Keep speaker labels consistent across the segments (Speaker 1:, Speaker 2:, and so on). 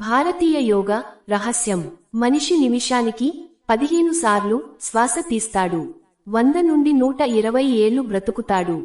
Speaker 1: భారతీయ యోగ రహస్యం. మనిషి నిమిషానికి పదిహేను సార్లు శ్వాస తీస్తాడు. వంద నుండి నూట ఇరవై ఏళ్ళు బ్రతుకుతాడు.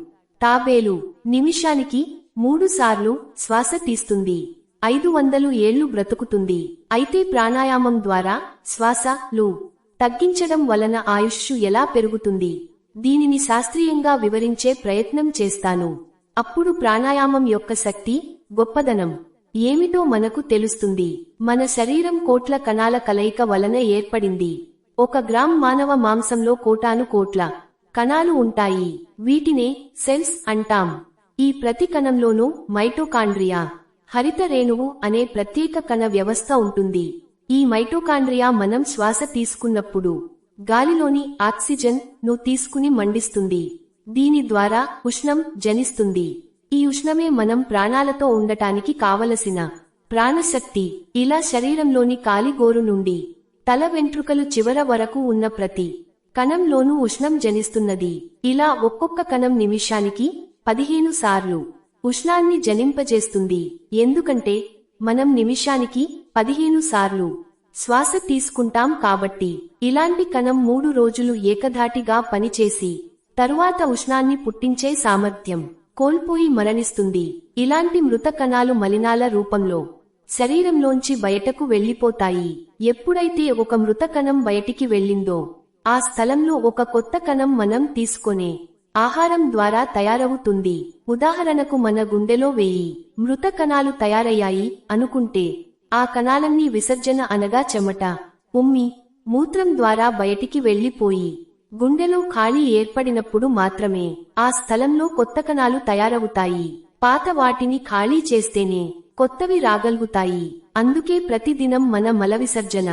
Speaker 1: తాబేలు నిమిషానికి మూడు సార్లు శ్వాస తీస్తుంది. ఐదు వందలు ఏళ్ళు బ్రతుకుతుంది. అయితే ప్రాణాయామం ద్వారా శ్వాసలు తగ్గించడం వలన ఆయుష్షు ఎలా పెరుగుతుంది? దీనిని శాస్త్రీయంగా వివరించే ప్రయత్నం చేస్తాను. అప్పుడు ప్రాణాయామం యొక్క శక్తి గొప్పదనం. ఏమిటో మనకు తెలుస్తుంది. మన శరీరం కోట్ల కణాల కలయిక వలన ఏర్పడింది. ఒక గ్రామ్ మానవ మాంసంలో కోటాను కోట్ల కణాలు ఉంటాయి. వీటినే సెల్స్ అంటాం. ఈ ప్రతి కణంలోనూ మైటోకాండ్రియా హరిత రేణువు అనే ప్రత్యేక కణ వ్యవస్థ ఉంటుంది. ఈ మైటోకాండ్రియా మనం శ్వాస తీసుకున్నప్పుడు గాలిలోని ఆక్సిజన్ను తీసుకుని మండిస్తుంది. దీని ద్వారా ఉష్ణం జనిస్తుంది. ఈ ఉష్ణమే మనం ప్రాణాలతో ఉండటానికి కావలసిన ప్రాణశక్తి. ఇలా శరీరంలోని కాలిగోరు నుండి తల వెంట్రుకలు చివర వరకు ఉన్న ప్రతి కణంలోనూ ఉష్ణం జనిస్తున్నది. ఇలా ఒక్కొక్క కణం నిమిషానికి పదిహేను సార్లు ఉష్ణాన్ని జనింపజేస్తుంది. ఎందుకంటే మనం నిమిషానికి పదిహేను సార్లు శ్వాస తీసుకుంటాం కాబట్టి ఇలాంటి కణం మూడు రోజులు ఏకధాటిగా పనిచేసి తరువాత ఉష్ణాన్ని పుట్టించే సామర్థ్యం. కోల్పోయి మరణిస్తుంది. ఇలాంటి మృత కణాలు మలినాల రూపంలో శరీరంలోంచి బయటకు వెళ్ళిపోతాయి ఎప్పుడైతే ఒక మృత కణం బయటికి వెళ్ళిందో ఆ స్థలంలో ఒక కొత్త కణం మనం తీసుకొనే ఆహారం ద్వారా తయారవుతుంది. ఉదాహరణకు మన గుండెలో వేయి మృత కణాలు తయారయ్యాయి అనుకుంటే ఆ కణాలన్నీ విసర్జన అనగా చెమట ఉమ్మి మూత్రం ద్వారా బయటికి వెళ్ళిపోయి గుండెలో ఖాళీ ఏర్పడినప్పుడు మాత్రమే ఆ స్థలంలో కొత్త కణాలు తయారవుతాయి. పాత వాటిని ఖాళీ చేస్తేనే కొత్తవి రాగలుగుతాయి. అందుకే ప్రతిదినం మన మల విసర్జన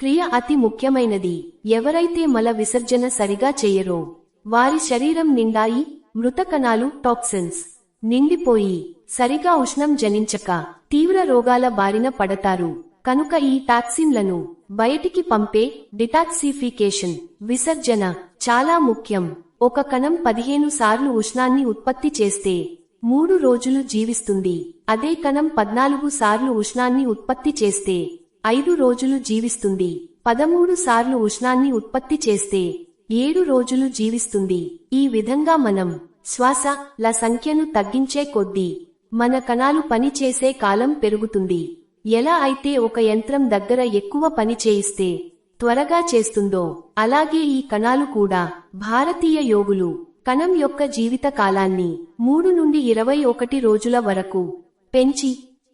Speaker 1: క్రియ అతి ముఖ్యమైనది. ఎవరైతే మల విసర్జన సరిగా చెయ్యరో వారి శరీరం నిండాయి మృత కణాలు టాక్సిన్స్ నిండిపోయి సరిగా ఉష్ణం జనించక తీవ్ర రోగాల బారిన పడతారు. కనుక ఈ టాక్సిన్లను బయటికి పంపే డిటాక్సిఫికేషన్ విసర్జన చాలా ముఖ్యం. ఒక కణం పదిహేను సార్లు ఉష్ణాన్ని ఉత్పత్తి చేస్తే మూడు రోజులు జీవిస్తుంది. అదే కణం పద్నాలుగు సార్లు ఉష్ణాన్ని ఉత్పత్తి చేస్తే ఐదు రోజులు జీవిస్తుంది. పదమూడు సార్లు ఉష్ణాన్ని ఉత్పత్తి చేస్తే ఏడు రోజులు జీవిస్తుంది. ఈ విధంగా మనం శ్వాస ల సంఖ్యను తగ్గించే కొద్దీ మన కణాలు పనిచేసే కాలం పెరుగుతుంది. ఎలా అయితే ఒక యంత్రం దగ్గర ఎక్కువ పని చేయిస్తే త్వరగా చేస్తుందో అలాగే ఈ కణాలు కూడా. భారతీయ యోగులు కణం యొక్క జీవిత కాలాన్ని మూడు నుండి ఇరవై ఒకటి రోజుల వరకు పెంచి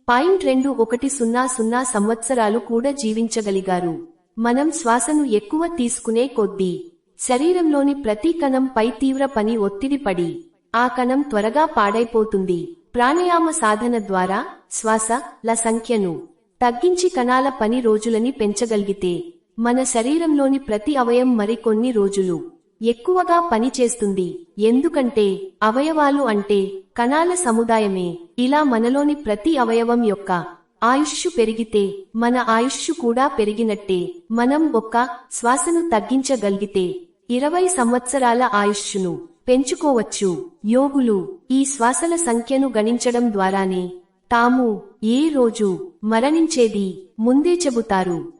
Speaker 1: పాయింట్ రెండు ఒకటి సున్నా సున్నా సంవత్సరాలు కూడా జీవించగలిగారు. మనం శ్వాసను ఎక్కువ తీసుకునే కొద్దీ శరీరంలోని ప్రతి కణం పై తీవ్ర పని ఒత్తిడి పడి ఆ కణం త్వరగా పాడైపోతుంది. ప్రాణాయామ సాధన ద్వారా శ్వాస ల సంఖ్యను తగ్గించి కణాల పని రోజులని పెంచగలిగితే మన శరీరంలోని ప్రతి అవయం మరికొన్ని రోజులు ఎక్కువగా పనిచేస్తుంది ఎందుకంటే అవయవాలు అంటే కణాల సముదాయమే. ఇలా మనలోని ప్రతి అవయవం యొక్క ఆయుష్షు పెరిగితే మన ఆయుష్షు కూడా పెరిగినట్టే. మనం ఒక్క శ్వాసను తగ్గించగలిగితే ఇరవై సంవత్సరాల ఆయుష్షును పెంచుకోవచ్చు. యోగులు ఈ శ్వాసల సంఖ్యను గణించడం ద్వారానే తాము ఏ రోజు మరణించేది ముందే చెబుతారు.